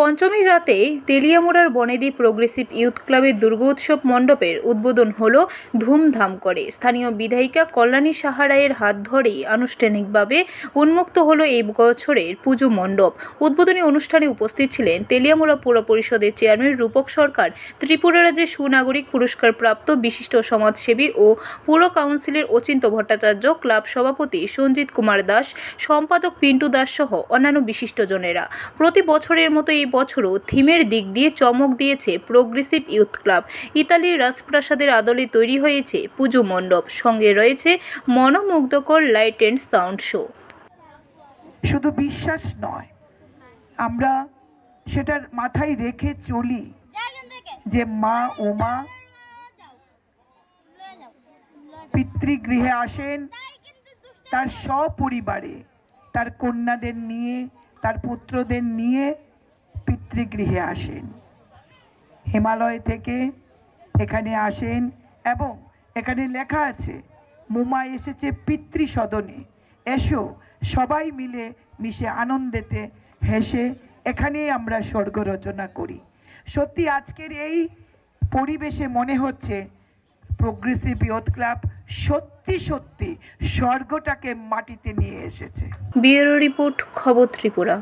পঞ্চমীর রাতে তেলিয়ামোড়ার বনেদি progressive youth ক্লাবের দুর্গোৎসব মণ্ডপের উদ্বোধন হল ধুমধাম করে। স্থানীয় বিধায়িকা কল্যাণী সাহারায়ের হাত ধরেই আনুষ্ঠানিকভাবে উন্মুক্ত হল এই বছরের পুজো মণ্ডপ। উদ্বোধনী অনুষ্ঠানে উপস্থিত ছিলেন তেলিয়ামোড়া পুর পরিষদের চেয়ারম্যান রূপক সরকার, ত্রিপুরা রাজ্যের সুনাগরিক পুরস্কার প্রাপ্ত বিশিষ্ট সমাজসেবী ও পুর কাউন্সিলের অচিন্ত ভট্টাচার্য, ক্লাব সভাপতি সঞ্জিত কুমার দাস, সম্পাদক পিন্টু দাস সহ অন্যান্য বিশিষ্টজনেরা প্রতি বছরের মতো এই বছরও থিমের দিক দিয়ে চমক দিয়েছে প্রোগ্রেসিভ ইউথ ক্লাব ইতালির রাজপ্রাসাদের আদলে তৈরি হয়েছে পুজো মণ্ডপ। সঙ্গে রয়েছে মনোমুগ্ধকর লাইট অ্যান্ড সাউন্ড শো শুধু বিশ্বাস নয়, আমরা সেটার মাথায় রেখে চলি যে মা উমা পিতৃগৃহে আসেন, তার সপরিবারে, তার কন্যাদের নিয়ে, তার পুত্রদের নিয়ে পিতৃগৃহে আসেন। হিমালয় থেকে এখানে আসেন এবং এখানে লেখা আছে মুমা এসেছে পিতৃ সদনে এসো, সবাই মিলে মিশে আনন্দেতে হেসে এখানেই আমরা স্বর্গ রচনা করি। সত্যি আজকের এই পরিবেশে মনে হচ্ছে প্রোগ্রেসিভ ইয়থ ক্লাব সত্যি সত্যি স্বর্গটাকে মাটিতে নিয়ে এসেছে। ব্যুরো রিপোর্ট খবর ত্রিপুরা।